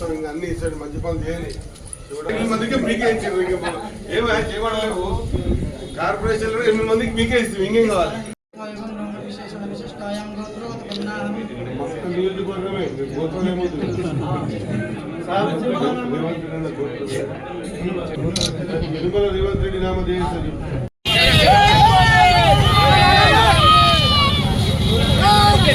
రాష్ట్రం ఇంకా అన్ని ఇచ్చాడు మంచి పనులు చేయని. ఎనిమిది మందికి మీకే ఇచ్చారు ఇంకా ఏమో చేయబడలేవు కార్పొరేషన్లో ఎనిమిది మందికి మీకే ఇస్తాం ఇంకేం కావాలి? నియోజకవర్గమే గోత్రం ఏమవుతుంది తిరుమల రేవంత్ రెడ్డి నామ చేస్తుంది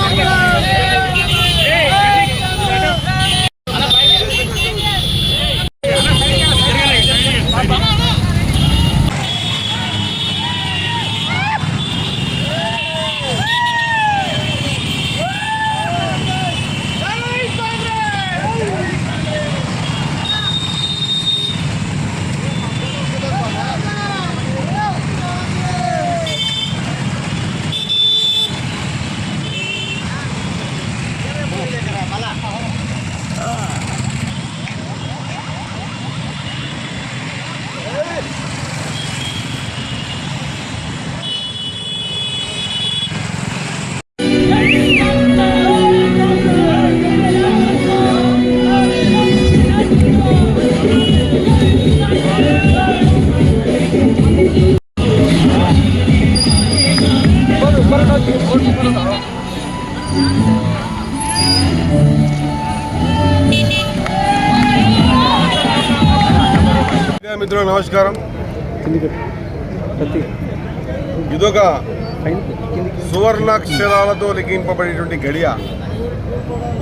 మీడియా మిత్రులకు నమస్కారం. ఇదొక సువర్ణాక్షరాలతో లిఖింపబడేటువంటి గడియ.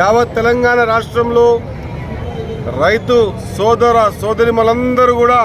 యావత్ తెలంగాణ రాష్ట్రంలో రైతు సోదర సోదరిమలందరూ కూడా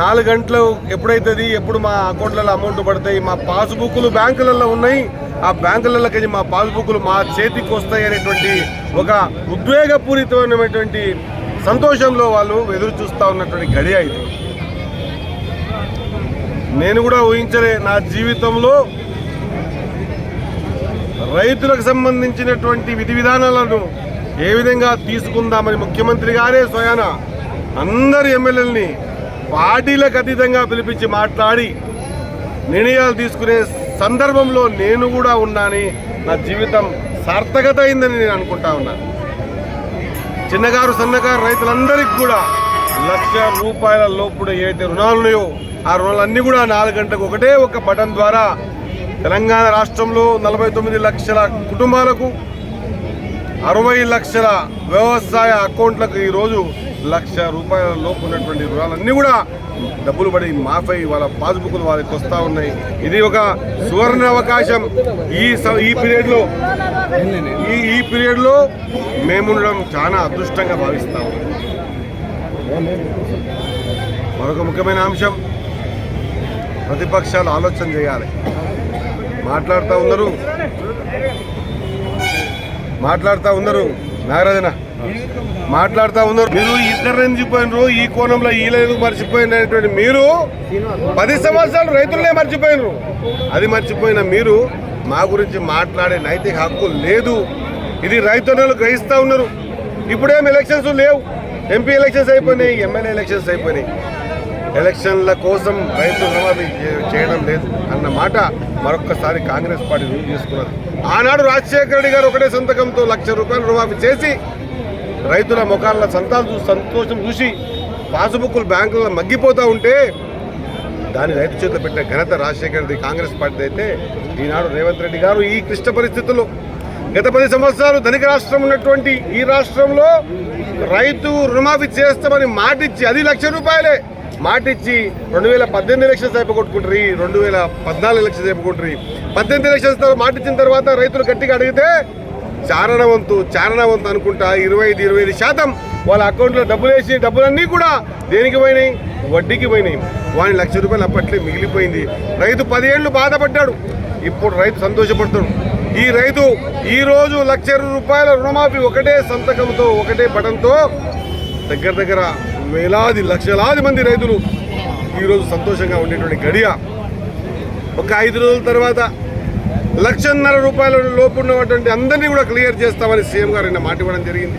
నాలుగు గంటలు ఎప్పుడైతుంది ఎప్పుడు మా అకౌంట్లలో అమౌంట్ పడతాయి మా పాస్బుక్లు బ్యాంకులలో ఉన్నాయి. ఆ బ్యాంకులలోకి మా పాస్బుక్లు మా చేతికి వస్తాయి అనేటువంటి ఒక ఉద్వేగపూరితమైనటువంటి సంతోషంలో వాళ్ళు ఎదురు చూస్తూ ఉన్నటువంటి గడియ ఇది. నేను కూడా ఊహించలే నా జీవితంలో రైతులకు సంబంధించినటువంటి విధి విధానాలను ఏ విధంగా తీసుకుందామని ముఖ్యమంత్రి గారే స్వయాన అందరి ఎమ్మెల్యేలని పార్టీలకు అతీతంగా పిలిపించి మాట్లాడి నిర్ణయాలు తీసుకునే సందర్భంలో నేను కూడా ఉన్నానని నా జీవితం సార్థకత అయిందని నేను అనుకుంటా ఉన్నాను. చిన్నగారు సన్నకారు రైతులందరికీ కూడా లక్ష రూపాయల లోపుడు ఏదైతే రుణాలు ఉన్నాయో ఆ రుణాలన్నీ కూడా నాలుగు గంటలకు ఒకటే ఒక బటన్ ద్వారా తెలంగాణ రాష్ట్రంలో నలభై తొమ్మిది లక్షల కుటుంబాలకు అరవై లక్షల వ్యవసాయ అకౌంట్లకు ఈరోజు లక్ష రూపాయల లోపు ఉన్నటువంటి రుణాలన్నీ కూడా డబ్బులు పడి మాఫై వాళ్ళ పాస్బుక్లు వాళ్ళకి వస్తూ ఉన్నాయి. ఇది ఒక సువర్ణ అవకాశం. ఈ స- ఈ పీరియడ్లో ఈ ఈ పీరియడ్లో మేముండడం చాలా అదృష్టంగా భావిస్తాము. మరొక ముఖ్యమైన అంశం. ప్రతిపక్షాలు ఆలోచన చేయాలి. మాట్లాడుతూ ఉన్నారు మాట్లాడుతూ ఉన్నారు నాగరాజన. మాట్లాడుతూ ఉన్నారు. మీరు ఇద్దరు మర్చిపోయినరు ఈ కోణంలో ఈ లేదు మర్చిపోయినటువంటి మీరు పది సంవత్సరాలు రైతులనే మర్చిపోయినరు. అది మర్చిపోయిన మీరు మా గురించి మాట్లాడే నైతిక హక్కు లేదు. ఇది రైతులు గ్రహిస్తూ ఉన్నారు. ఇప్పుడేం ఎలక్షన్స్ లేవు. ఎంపీ ఎలక్షన్స్ అయిపోయినాయి ఎమ్మెల్యే ఎలక్షన్స్ అయిపోయినాయి. ఎలక్షన్ల కోసం రైతు రుణమాఫీ చేయడం లేదు అన్న మాట మరొక్కసారి కాంగ్రెస్ పార్టీ రుజువు చేసుకున్నది ఆనాడు రాజశేఖర రెడ్డి గారు ఒకటే సంతకంతో లక్ష రూపాయలు రుణమాఫీ చేసి రైతుల ముఖాల సంతాలు చూసి సంతోషం చూసి పాసుబుక్కులు బ్యాంకులలో మగ్గిపోతూ ఉంటే దాన్ని రైతు చేతిలో పెట్టిన ఘనత రాజశేఖరది కాంగ్రెస్ పార్టీ అయితే ఈనాడు రేవంత్ రెడ్డి గారు ఈ క్లిష్ట పరిస్థితుల్లో. గత పది సంవత్సరాలు ధనిక రాష్ట్రం ఉన్నటువంటి ఈ రాష్ట్రంలో రైతు రుణమాఫీ చేస్తామని మాటిచ్చి అది లక్ష రూపాయలే. మాటిచ్చి రెండు వేల పద్దెనిమిది ఎలక్షన్స్ అయిపోగొట్టుకుంటారు ఈ రెండు వేల పద్నాలుగు ఎలక్షన్స్ అయిపోకుంటారు పద్దెనిమిది ఎలక్షన్స్ మాటిచ్చిన తర్వాత రైతులు గట్టిగా అడిగితే చారణవంతు చారణవంతు అనుకుంటా ఇరవై ఐదు ఇరవై ఐదు శాతం వాళ్ళ అకౌంట్లో డబ్బులు వేసి డబ్బులన్నీ కూడా దేనికి పోయినాయి? వడ్డీకి పోయినాయి. వాని లక్ష రూపాయలు అప్పట్లే మిగిలిపోయింది. రైతు పదేళ్ళు బాధపడ్డాడు. ఇప్పుడు రైతు సంతోషపడుతాడు ఈ రైతు ఈరోజు లక్ష రూపాయల రుణమాఫీ ఒకటే సంతకంతో ఒకటే పడంతో దగ్గర దగ్గర వేలాది లక్షలాది మంది రైతులు ఈరోజు సంతోషంగా ఉండేటువంటి గడియ. ఒక ఐదు రోజుల తర్వాత లక్షన్నర రూపాయల లోపు ఉన్నటువంటి అందరినీ కూడా క్లియర్ చేస్తామని సీఎం గారు నిన్న మాట ఇవ్వడం జరిగింది.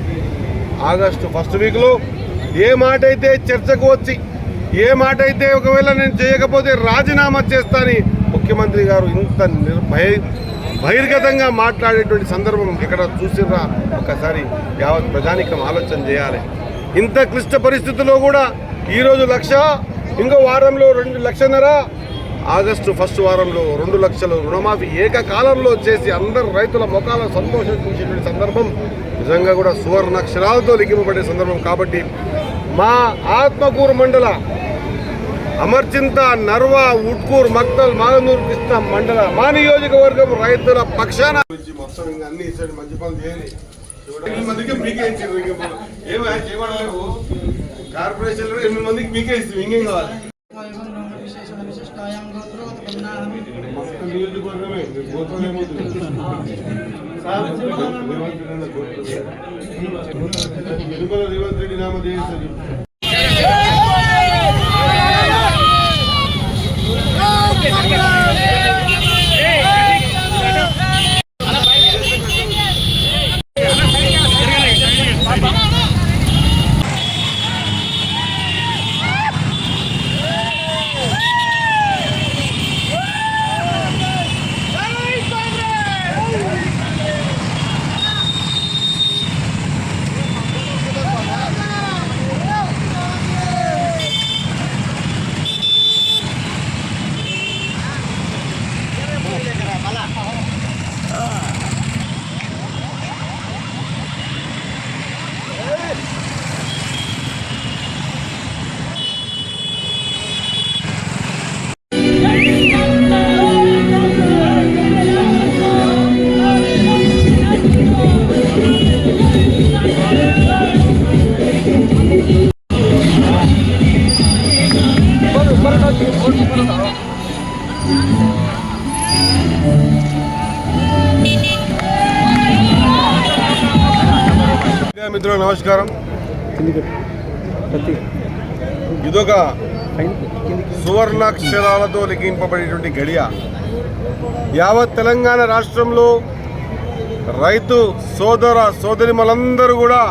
ఆగస్టు ఫస్ట్ వీక్లో ఏ మాట అయితే చర్చకు వచ్చి ఏ మాట అయితే ఒకవేళ నేను చేయకపోతే రాజీనామా చేస్తానని ముఖ్యమంత్రి గారు ఇంత నిర్భయ బహిర్గతంగా మాట్లాడేటువంటి సందర్భం ఇక్కడ చూసిరా ఒకసారి యావత్ ప్రజానికం ఆలోచన చేయాలి. ఇంత క్లిష్ట పరిస్థితుల్లో కూడా ఈరోజు లక్ష ఇంకో వారంలో రెండు లక్షన్నర ఆగస్టు ఫస్ట్ వారంలో రెండు లక్షల రుణమాఫీ ఏకకాలంలో చేసి అందరు రైతుల ముఖాల సంతోషం చూసేటువంటి సందర్భం నిజంగా కూడా సువర్ణ అక్షరాలతో లిఖింపబడే సందర్భం కాబట్టి మా ఆత్మకూరు మండల అమర్చింత నర్వ ఉట్కూర్ మక్తల్ మాగనూరు కృష్ణ మండల మా నియోజకవర్గం రైతుల పక్షాన. మొత్తం ఇంకా అన్ని ఇచ్చాడు మంచి పనులు చేయాలి. మందికి మీకే ఇచ్చారు ఇంకా. ఏమో చేయబడలేవు కార్పొరేషన్ ఎనిమిది మందికి మీకే ఇస్తాం. ఇంకేం కావాలి? రేవంత్ రెడ్డి నామధేయం నమస్కారం. ఇదొక సువర్ణాక్షరాలతో లిఖింపబడేటువంటి గడియ. యావత్ తెలంగాణ రాష్ట్రంలో రైతు సోదర సోదరిమలందరూ కూడా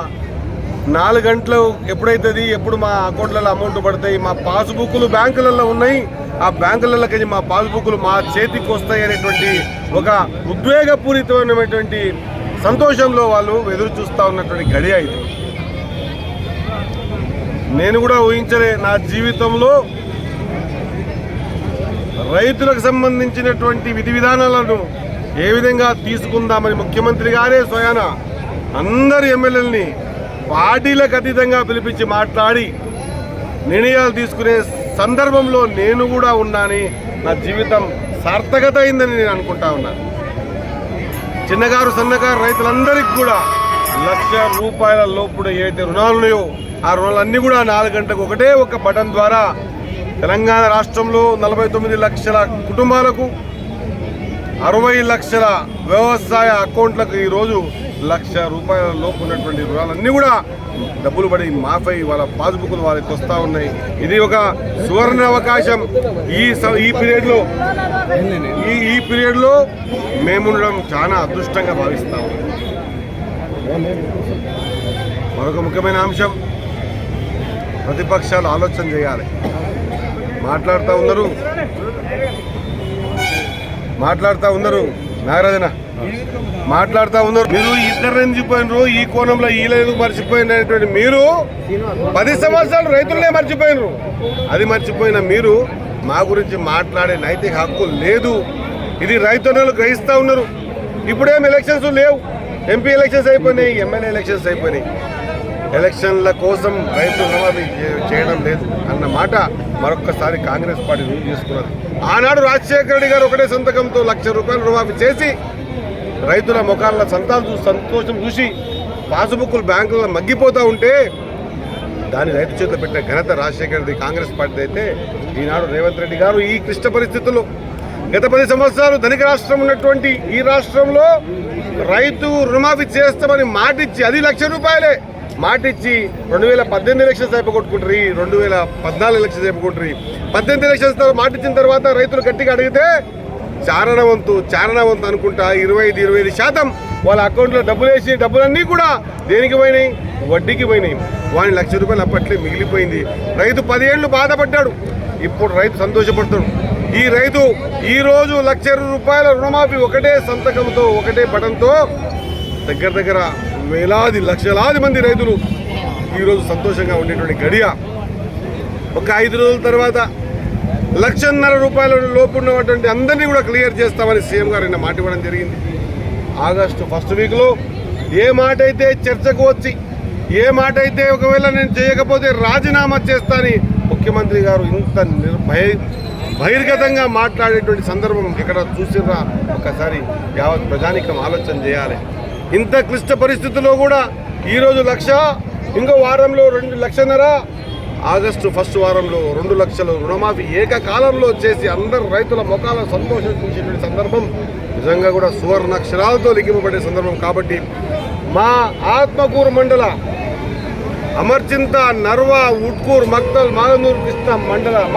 నాలుగు గంటలు ఎప్పుడైతుంది ఎప్పుడు మా అకౌంట్లలో అమౌంట్ పడతాయి మా పాస్బుక్లు బ్యాంకులలో ఉన్నాయి ఆ బ్యాంకులలోకి మా పాస్బుక్లు మా చేతికి వస్తాయి అనేటువంటి ఒక ఉద్వేగపూరితమైనటువంటి సంతోషంలో వాళ్ళు ఎదురు చూస్తూ ఉన్నటువంటి గడియ ఇది. నేను కూడా ఊహించలే నా జీవితంలో రైతులకు సంబంధించినటువంటి విధి విధానాలను ఏ విధంగా తీసుకుందామని ముఖ్యమంత్రి గారే స్వయాన అందరి ఎమ్మెల్యేలని పార్టీలకు అతీతంగా పిలిపించి మాట్లాడి నిర్ణయాలు తీసుకునే సందర్భంలో నేను కూడా ఉన్నాని నా జీవితం సార్థకత అయిందని నేను అనుకుంటా ఉన్నాను చిన్నగారు సన్నగారు రైతులందరికీ కూడా లక్ష రూపాయల లోపుడు ఏవైతే రుణాలు ఉన్నాయో ఆ రుణాలన్నీ కూడా నాలుగు గంటలకు ఒకటే ఒక బటన్ ద్వారా తెలంగాణ రాష్ట్రంలో నలభై తొమ్మిది లక్షల కుటుంబాలకు అరవై లక్షల వ్యవసాయ అకౌంట్లకు ఈరోజు లక్ష రూపాయల లోపు ఉన్నటువంటి రుణాలన్నీ కూడా డబ్బులు పడి మాఫై వాళ్ళ పాస్బుక్లు వాళ్ళకి వస్తూ ఉన్నాయి. ఇది ఒక సువర్ణ అవకాశం. ఈ స- ఈ పీరియడ్లో ఈ ఈ పీరియడ్లో మేముండడం చాలా అదృష్టంగా భావిస్తాము మరొక ముఖ్యమైన అంశం. ప్రతిపక్షాలు ఆలోచన చేయాలి. మాట్లాడుతూ ఉన్నారు మాట్లాడుతూ ఉన్నారు నాగరాజన. మాట్లాడుతూ ఉన్నారు. మీరు ఇద్దరు ఎంచిపోయినరు ఈ కోణంలో ఈ లేదు మర్చిపోయినటువంటి మీరు పది సంవత్సరాలు రైతులనే మర్చిపోయినరు. అది మర్చిపోయిన మీరు మా గురించి మాట్లాడే నైతిక హక్కు లేదు. ఇది రైతులు గ్రహిస్తూ ఉన్నారు. ఇప్పుడేం ఎలక్షన్స్ లేవు. ఎంపీ ఎలక్షన్స్ అయిపోయినాయి ఎమ్మెల్యే ఎలక్షన్స్ అయిపోయినాయి. ఎలక్షన్ల కోసం రైతు రుణమాఫీ చేయడం లేదు అన్న మాట మరొక్కసారి కాంగ్రెస్ పార్టీ రుజువు చేసుకున్నది ఆనాడు రాజశేఖర రెడ్డి గారు ఒకటే సంతకంతో లక్ష రూపాయలు రుణమాఫీ చేసి రైతుల ముఖాల సంతాలు చూసి సంతోషం చూసి పాసుబుక్కులు బ్యాంకుల్లో మగ్గిపోతూ ఉంటే దాని రైతు చేతిలో పెట్టిన ఘనత రాజశేఖర్ది కాంగ్రెస్ పార్టీ అయితే ఈనాడు రేవంత్ రెడ్డి గారు ఈ క్లిష్ట పరిస్థితుల్లో. గత పది సంవత్సరాలు ధనిక రాష్ట్రం ఉన్నటువంటి ఈ రాష్ట్రంలో రైతు రుణమాఫీ చేస్తామని మాటిచ్చి అది లక్ష రూపాయలే. మాటిచ్చి రెండు వేల పద్దెనిమిది ఎలక్షన్స్ అయిపోగొట్టుకుంటారు రెండు వేల పద్నాలుగు ఎలక్షన్స్ అయిపోకుంటారు పద్దెనిమిది ఎలక్షన్స్ మాటిచ్చిన తర్వాత రైతులు గట్టిగా అడిగితే చారణవంతు చారణవంతు అనుకుంటా ఇరవై ఐదు ఇరవై ఐదు శాతం వాళ్ళ అకౌంట్లో డబ్బులు వేసి డబ్బులన్నీ కూడా దేనికి పోయినాయి? వడ్డీకి పోయినాయి. వాడి లక్ష రూపాయలు అప్పట్లే మిగిలిపోయింది. రైతు పదేళ్ళు బాధపడ్డాడు. ఇప్పుడు రైతు సంతోషపడుతాడు ఈ రైతు ఈరోజు లక్ష రూపాయల రుణమాఫీ ఒకటే సంతకంతో ఒకటే పటంతో దగ్గర దగ్గర వేలాది లక్షలాది మంది రైతులు ఈరోజు సంతోషంగా ఉండేటువంటి గడియ. ఒక ఐదు రోజుల తర్వాత లక్షన్నర రూపాయల లోపు ఉన్నటువంటి అందరినీ కూడా క్లియర్ చేస్తామని సీఎం గారు నిన్న మాట ఇవ్వడం జరిగింది. ఆగస్టు ఫస్ట్ వీక్లో ఏ మాట అయితే చర్చకు వచ్చి ఏ మాట అయితే ఒకవేళ నేను చేయకపోతే రాజీనామా చేస్తానని ముఖ్యమంత్రి గారు ఇంత నిర్భయ బహిర్గతంగా మాట్లాడేటువంటి సందర్భం ఇక్కడ చూసిరా ఒకసారి యావత్ ప్రజానికం ఆలోచన చేయాలి. ఇంత క్లిష్ట పరిస్థితుల్లో కూడా ఈరోజు లక్ష ఇంకో వారంలో రెండు లక్షన్నర ఆగస్టు ఫస్ట్ వారంలో రెండు లక్షల రుణమాఫీ ఏకకాలంలో చేసి అందరు రైతుల ముఖాల సంతోషం చూసేటువంటి సందర్భం నిజంగా కూడా సువర్ణాక్షరాలతో లిఖింపబడే సందర్భం కాబట్టి మా ఆత్మకూరు మండల అమర్చింత నర్వా ఉట్కూర్ మక్తల్ మాగనూరు కృష్ణ మండల